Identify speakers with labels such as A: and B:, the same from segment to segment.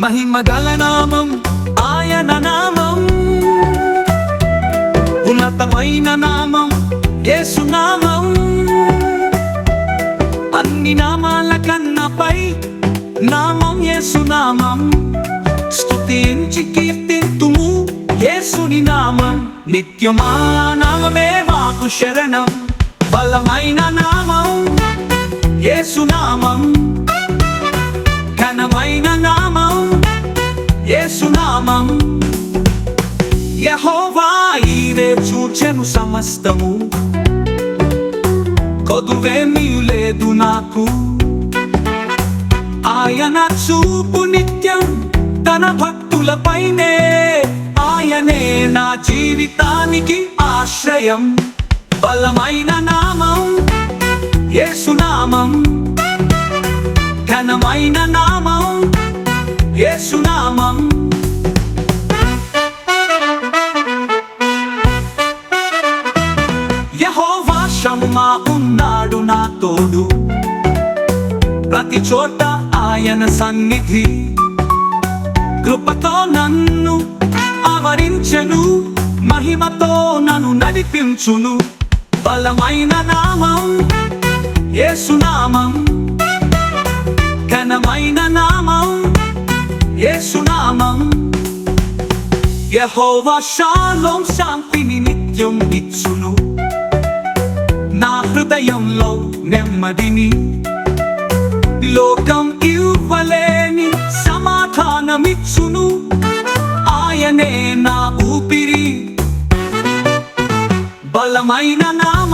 A: మహిమ గల నామం ఆయన నామం. ఉన్నతమైన నామం యేసు నామం. అన్ని నామాల కన్నపై నామం యేసు నామం. స్తుతించి కీర్తింతుము యేసుని నామం. నిత్యమా నామమే మాకు శరణం బలమైన నామం యేసు నామం. యేసునామం యహోవా ఈరే చూచెను సమస్తము. కొదువేమీ లేదు నాకు. ఆయన చూపు నిత్యం తన భక్తులపైనే. ఆయనే నా జీవితానికి ఆశ్రయం. బలమైన నామం యేసునామం ఘనమైన నామం యేసునామం మా ఉన్నాడు నా తోడు. ప్రతి చోట ఆయన సన్నిధి. కృపతో నన్ను ఆవరించెను మహిమతో నన్ను నడిపించును. బలమైన నామం ఏసునామం ఘనమైన నామం ఏసునామం యహోవా షాలోం శాంతిని నిత్యం ఇచ్చును. హృదయంలో నెమ్మదిని లోకం ఇవ్వలేని సమాధానమిచ్చును. ఆయనే నా ఊపిరి. బలమైన నా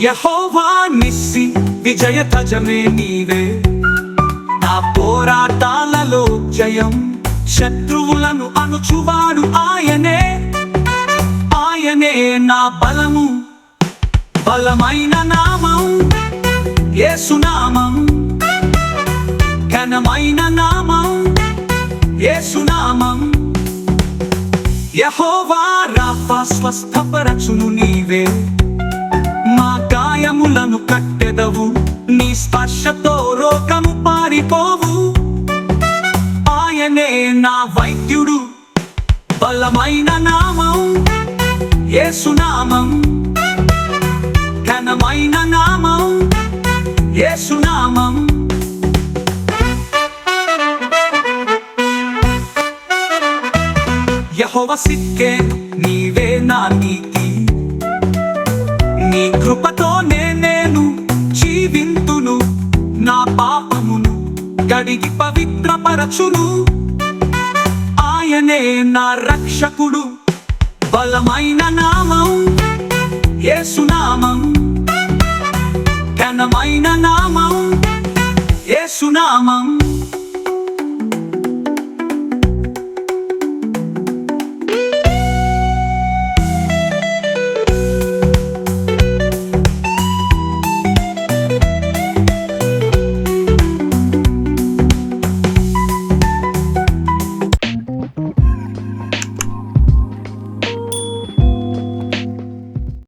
A: యహోవా నిస్సి విజయ తజమే నీవే. నా పోరాటాలలో జయం శత్రువులను అనుచువాడు ఆయనే. ఆయనే నా బలము బలమైన నామం ఏసునామం ఘనమైన నామం యేసునామం. యహోవా రాఫా స్వస్థపరచును నీవే. కట్టెదవు నీ స్పర్శతో రోగము పారిపోవు. ఆయనే నా వైద్యుడు బలమైన నామం యేసునామం ఘనమైన నామం యేసునామం యహోవ సిక్కే నీవే నా నీతి. నీ కృపతోనే గడిగి పవిత్రపరచును ఆయనే నా రక్షకుడు బలమైన నామం ఏసునామం ఘనమైన నామం ఏసునామం